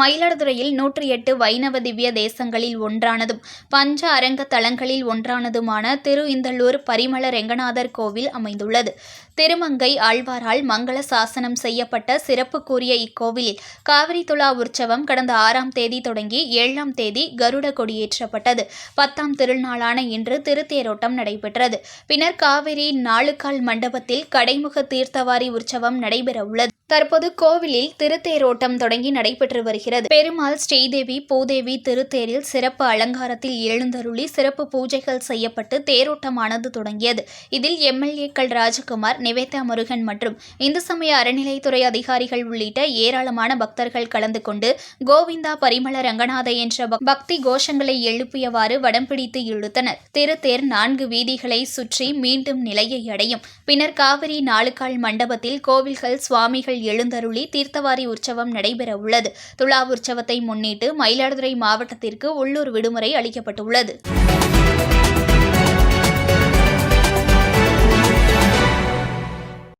மயிலாடுதுறையில் நூற்றி எட்டு வைணவ திவ்ய தேசங்களில் ஒன்றானதும் பஞ்ச அரங்க தலங்களில் ஒன்றானதுமான திரு இந்தளூர் பரிமள ரெங்கநாதர் கோவில் அமைந்துள்ளது. திருமங்கை ஆழ்வாரால் மங்கள சாசனம் செய்யப்பட்ட சிறப்புக்குரிய இக்கோவிலில் காவிரி துலா உற்சவம் கடந்த ஆறாம் தேதி தொடங்கி ஏழாம் தேதி கருட கொடியேற்றப்பட்டது. பத்தாம் திருநாளான இன்று திருத்தேரோட்டம் நடைபெற்றது. பின்னர் காவிரி நாளுக்கால் மண்டபத்தில் கடைமுக தீர்த்தவாரி உற்சவம் நடைபெறவுள்ளது. தற்போது கோவிலில் திருத்தேரோட்டம் தொடங்கி நடைபெற்று வருகிறது. பெருமாள் ஸ்ரீதேவி பூதேவி திருத்தேரில் சிறப்பு அலங்காரத்தில் எழுந்தருளி சிறப்பு பூஜைகள் செய்யப்பட்டு தேரோட்டமானது தொடங்கியது. இதில் எம்எல்ஏக்கள் ராஜகுமார் நிவேதா முருகன் மற்றும் இந்து சமய அறநிலைத்துறை அதிகாரிகள் உள்ளிட்ட ஏராளமான பக்தர்கள் கலந்து கொண்டு கோவிந்தா பரிமள ரங்கநாத என்ற பக்தி கோஷங்களை எழுப்பியவாறு வடம் பிடித்து இழுத்தனர். திருத்தேர் நான்கு வீதிகளை சுற்றி மீண்டும் நிலையை அடையும். பின்னர் காவிரி நாலுகால் மண்டபத்தில் கோவில்கள் சுவாமிகள் சுவாமிகள் எழுந்தருளி தீர்த்தவாரி உற்சவம் நடைபெற உள்ளது துலா உற்சவத்தை முன்னிட்டு மயிலாடுதுறை மாவட்டத்திற்கு உள்ளூர் விடுமுறை அளிக்கப்பட்டுள்ளது.